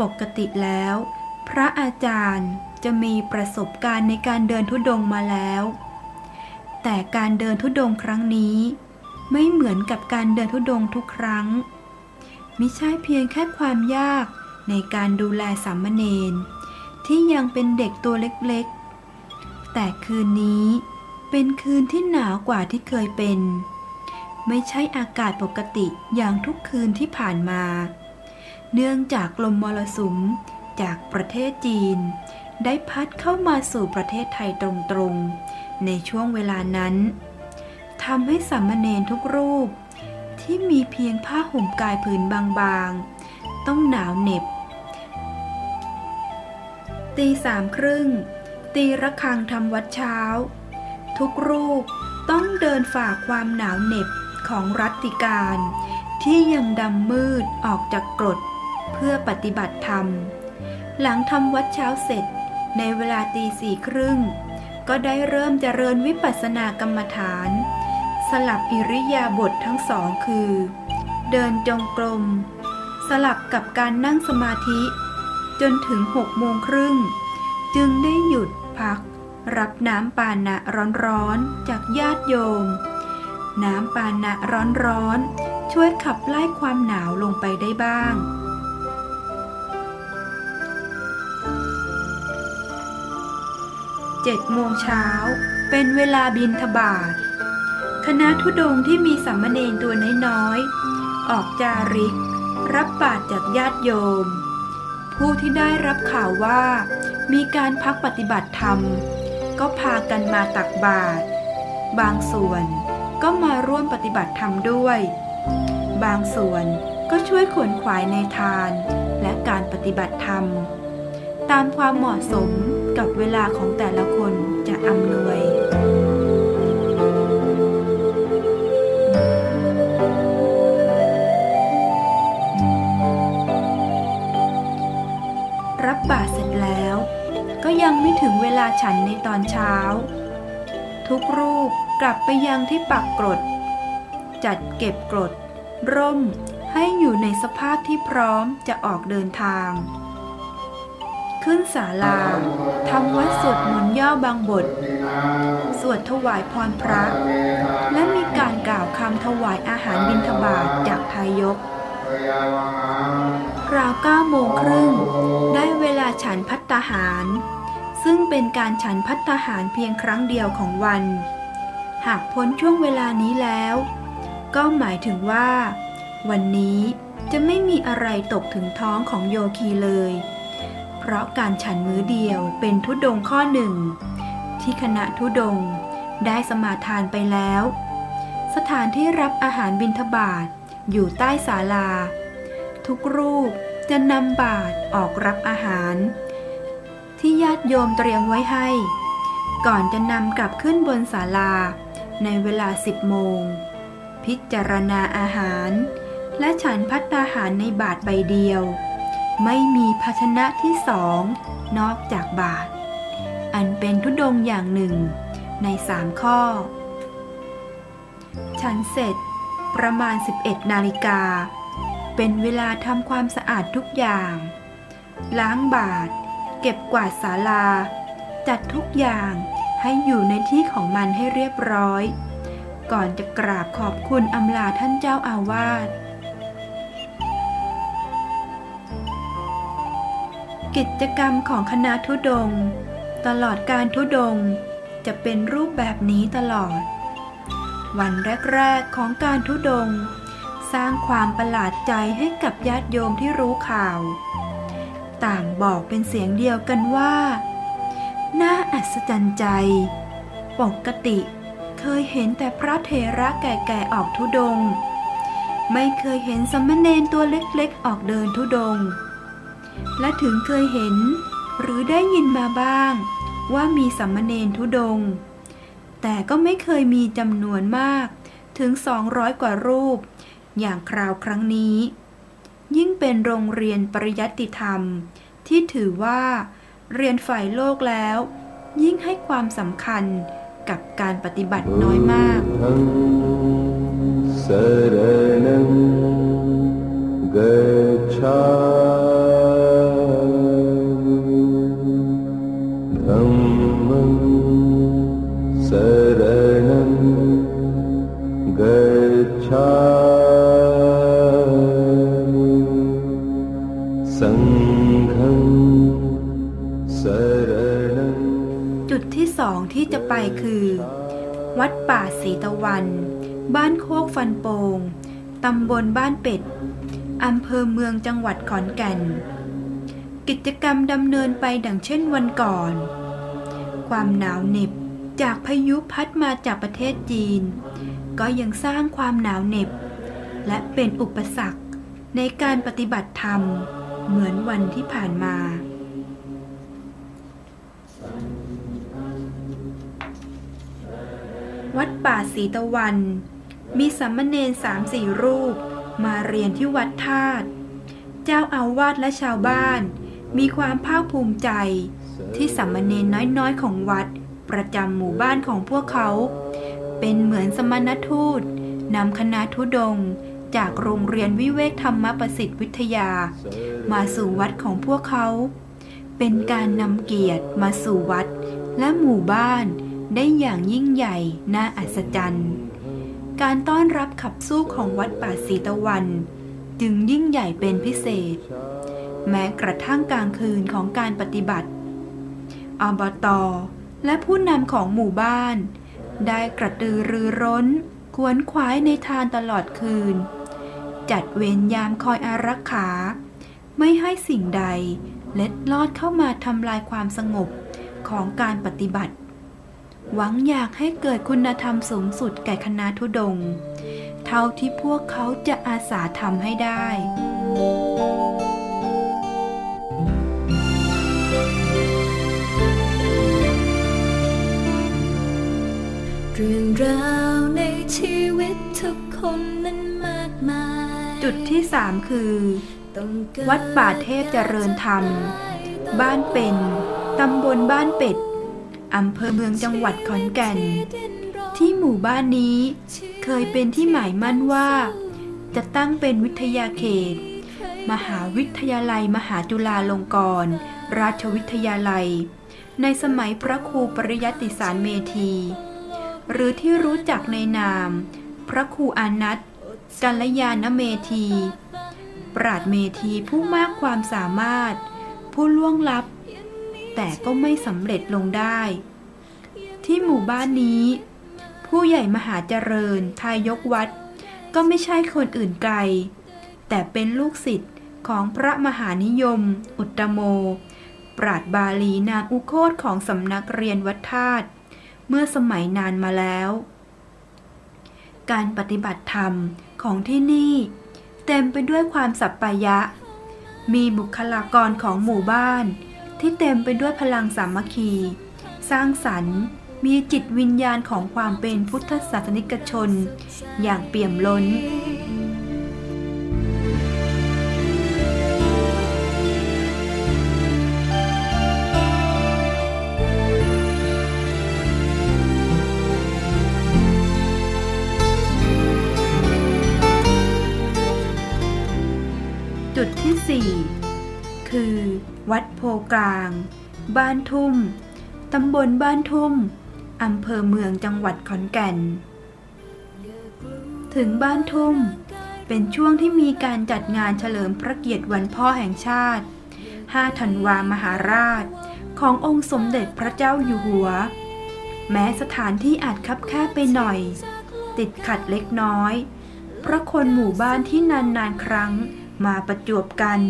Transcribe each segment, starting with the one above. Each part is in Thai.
ปกติแล้ว พระอาจารย์จะมีประสบการณ์ในการเดินทุดงมาแล้ว แต่การเดินทุดงครั้งนี้ ไม่เหมือนกับการเดินทุดงทุกครั้งมิใช่เพียงแค่ความยากในการดูแลสามเณรที่ยังเป็นเด็กตัวเล็กๆ แต่คืนนี้เป็นคืนที่หนาวกว่าที่เคยเป็น ไม่ใช่อากาศปกติอย่างทุกคืนที่ผ่านมา เนื่องจากลมมรสุมจากประเทศจีน ได้พัดเข้ามาสู่ประเทศไทยตรงๆ ในช่วงเวลานั้นทำให้สามเณรทุกรูป ที่มีเพียงผ้าห่มกายผืนบางๆ ต้องหนาวเหน็บ ตีสามครึ่ง ตีระฆังทำวัดเช้า ทุกรูปต้องเดินฝ่าความหนาวเหน็บของรัตติการ ที่ยังดำมืดออกจากกรด เพื่อปฏิบัติธรรม หลังทำวัดเช้าเสร็จ ในเวลาตีสี่ครึ่ง ก็ได้เริ่มเจริญวิปัสสนากรรมฐาน สลับอิริยาบถททั้งสองคือ เดินจงกรม สลับกับการนั่งสมาธิ จนถึงหกโมงครึ่ง จึงได้หยุดพัก รับน้ำปานะร้อนๆจากญาติโยม น้ำปานะร้อนๆช่วยขับไล่ความหนาวลงไปได้บ้าง เจ็ดโมงเช้า เป็นเวลาบินทบาทคณะทุดงที่มีสามเณรตัวน้อยๆ ออกจาริก รับบาตรจากญาติโยม ผู้ที่ได้รับข่าวว่า มีการพักปฏิบัติธรรม ก็พากันมาตักบาตรบางส่วนก็มาร่วมปฏิบัติธรรมด้วย บางส่วนก็ช่วยขวนขวายในทานและการปฏิบัติธรรม ตามความเหมาะสมกับเวลาของแต่ละคนจะอำนวยรับบาตรเสร็จแล้ว ก็ยังไม่ถึงเวลาฉันในตอนเช้า ทุกรูปกลับไปยังที่ปักกรด จัดเก็บกรด ร่มให้อยู่ในสภาพที่พร้อมจะออกเดินทาง ขึ้นศาลาทำวัดสวดมนต์ย่อบางบท สวดถวายพรพระ และมีการกล่าวคำถวายอาหารบิณฑบาตจากทายก ราวเก้าโมงครึ่งได้เวลาฉันพัตตาหาร ซึ่งเป็นการฉันพัตตาหารเพียงครั้งเดียวของวัน หากพ้นช่วงเวลานี้แล้ว ก็หมายถึงว่า วันนี้จะไม่มีอะไรตกถึงท้องของโยคีเลย เพราะการฉันมื้อเดียวเป็นทุดงข้อหนึ่ง ที่คณะทุดงได้สมาทานไปแล้ว สถานที่รับอาหารบิณฑบาตอยู่ใต้ศาลา ทุกรูปจะนำบาตรออกรับอาหาร ที่ญาติโยมเตรียมไว้ให้ ก่อนจะนำกลับขึ้นบนศาลา ในเวลาสิบโมง พิจารณาอาหาร และฉันพัตตาหารในบาทใบเดียว ไม่มีภาชนะที่สองนอกจากบาท อันเป็นทุดงอย่างหนึ่งในสามข้อ ฉันเสร็จประมาณ 11 นาฬิกา เป็นเวลาทำความสะอาดทุกอย่าง ล้างบาท เก็บกวาดศาลา จัดทุกอย่างให้อยู่ในที่ของมันให้เรียบร้อย ก่อนจะกราบขอบคุณอำลาท่านเจ้าอาวาส กิจกรรมของคณะทุดง ตลอดการทุดง จะเป็นรูปแบบนี้ตลอด วันแรก ๆ ของการทุดง สร้างความประหลาดใจให้กับญาติโยมที่รู้ข่าว ต่างบอกเป็นเสียงเดียวกันว่า น่าอัศจรรย์ใจ ปกติเคยเห็นแต่พระเถระแก่ๆออกทุดง ไม่เคยเห็นสมณเณรตัวเล็กๆออกเดินทุดง และถึงเคยเห็น หรือได้ยินมาบ้าง ว่ามีสัมมเนธุดง แต่ก็ไม่เคยมีจำนวนมากถึง 200 กว่ารูป อย่างคราวครั้งนี้ ยิ่งเป็นโรงเรียนปริยัติธรรม ที่ถือว่า เรียนฝ่ายโลกแล้ว ยิ่งให้ความสำคัญกับการปฏิบัติน้อยมาก จุดที่สองที่จะไปคือ วัดป่าศรีตะวัน บ้านโคกฟันโปงตำบลบ้านเป็ดอำเภอเมืองจังหวัดขอนแก่น กิจกรรมดำเนินไปดังเช่นวันก่อน ความหนาวเหน็บจากพายุพัดมาจากประเทศจีน ก็ยังสร้างความหนาวเหน็บ และเป็นอุปสรรคในการปฏิบัติธรรม เหมือนวันที่ผ่านมา วัดป่าศรีตะวัน มีสามเณรสามสี่รูป มาเรียนที่วัดธาตุ เจ้าอาวาสและชาวบ้าน มีความภาคภูมิใจ ที่สามเณรน้อยๆของวัดประจำหมู่บ้านของพวกเขา เป็นเหมือนสมณทูตนำคณะทุดง จากโรงเรียนวิเวกธรรมประสิทธิวิทยา มาสู่วัดของพวกเขา เป็นการนำเกียรติมาสู่วัดและหมู่บ้านได้อย่างยิ่งใหญ่น่าอัศจรรย์ การต้อนรับขับสู้ของวัดป่าศรีตะวัน จึงยิ่งใหญ่เป็นพิเศษ แม้กระทั่งกลางคืนของการปฏิบัติ อบตและผู้นำของหมู่บ้าน ได้กระตือรือร้นขวนขวายในทานตลอดคืน จัดเวรยามคอยอารักขา ไม่ให้สิ่งใด เล็ดลอดเข้ามาทำลายความสงบของการปฏิบัติ หวังอยากให้เกิดคุณธรรมสูงสุดแก่คณะทุดง เท่าที่พวกเขาจะอาสาทำให้ได้เรื่องราวในชีวิตทุกคนนั้นมากมาย จุดที่สามคือ วัดป่าเทพเจริญธรรม บ้านเป็นตำบลบ้านเป็ดอำเภอเมืองจังหวัดขอนแก่น ที่หมู่บ้านนี้เคยเป็นที่หมายมั่นว่า จะตั้งเป็นวิทยาเขต มหาวิทยาลัยมหาจุฬาลงกรณราชวิทยาลัย ในสมัยพระครูปริยติสารเมธี หรือที่รู้จักในนาม พระครูอานัท กัลยาณเมธี ปราดเมธีผู้มากความสามารถ ผู้ล่วงลับ แต่ก็ไม่สำเร็จลงได้ ที่หมู่บ้านนี้ ผู้ใหญ่มหาเจริญทายกวัด ก็ไม่ใช่คนอื่นไกล แต่เป็นลูกศิษย์ของพระมหานิยม อุตตโม ปราดบาลีนางอุโคตของสำนักเรียนวัดธาตุเมื่อสมัยนานมาแล้ว การปฏิบัติธรรม ของที่นี่ เต็มไปด้วยความสัปปายะ มีบุคลากรของหมู่บ้าน ที่เต็มไปด้วยพลังสามัคคี สร้างสรรค์ มีจิตวิญญาณของความเป็นพุทธศาสนิกชน อย่างเปี่ยมล้น กลาง บ้านทุ่ม ตำบลบ้านทุ่ม อำเภอเมืองจังหวัดขอนแก่น ถึงบ้านทุ่ม เป็นช่วงที่มีการจัดงานเฉลิมพระเกียรติวันพ่อแห่งชาติ 5 ธันวามหาราช ขององค์สมเด็จพระเจ้าอยู่หัว แม้สถานที่อาจคับแคบไปหน่อย ติดขัดเล็กน้อย เพราะคนหมู่บ้านที่นานๆครั้งมาประจวบกัน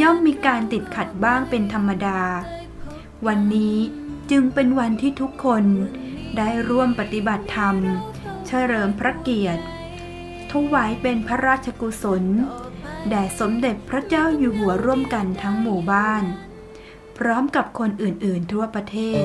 ย่อมมีการติดขัดบ้างเป็นธรรมดา วันนี้จึงเป็นวันที่ทุกคนได้ร่วมปฏิบัติธรรม เฉลิมพระเกียรติถวายเป็นพระราชกุศล แด่สมเด็จพระเจ้าอยู่หัวร่วมกันทั้งหมู่บ้าน พร้อมกับคนอื่นๆทั่วประเทศ